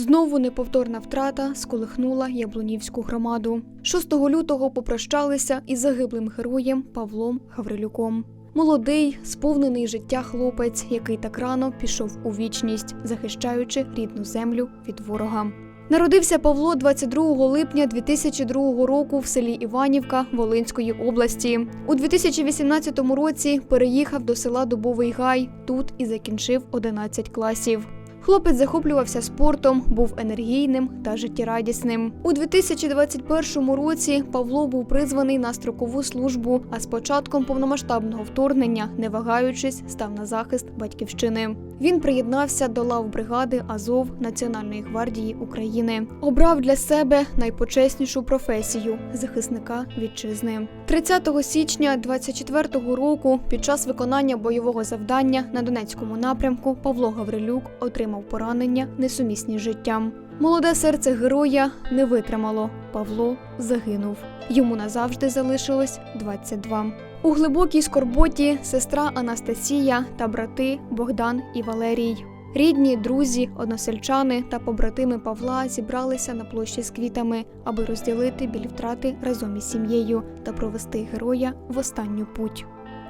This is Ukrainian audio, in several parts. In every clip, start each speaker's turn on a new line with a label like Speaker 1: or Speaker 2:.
Speaker 1: Знову неповторна втрата сколихнула Яблунівську громаду. 6 лютого попрощалися із загиблим героєм Павлом Гаврилюком. Молодий, сповнений життя хлопець, який так рано пішов у вічність, захищаючи рідну землю від ворога. Народився Павло 22 липня 2002 року в селі Іванівка Волинської області. У 2018 році переїхав до села Дубовий Гай. Тут і закінчив 11 класів. Хлопець захоплювався спортом, був енергійним та життєрадісним. У 2021 році Павло був призваний на строкову службу, а з початком повномасштабного вторгнення, не вагаючись, став на захист батьківщини. Він приєднався до лав бригади Азов Національної гвардії України. Обрав для себе найпочеснішу професію захисника вітчизни. 30 січня 24 року, під час виконання бойового завдання на Донецькому напрямку, Павло Гаврилюк отримав поранення, несумісні з життям. Молоде серце героя не витримало. Павло загинув. Йому назавжди залишилось 22. У глибокій скорботі сестра Анастасія та брати Богдан і Валерій. Рідні, друзі, односельчани та побратими Павла зібралися на площі з квітами, аби розділити біль втрати разом із сім'єю та провести героя в останню путь.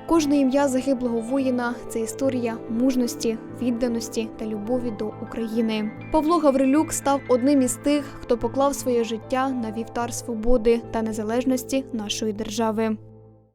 Speaker 1: Кожне ім'я загиблого воїна це історія мужності, відданості та любові до України. Павло Гаврилюк став одним із тих, хто поклав своє життя на вівтар свободи та незалежності нашої держави.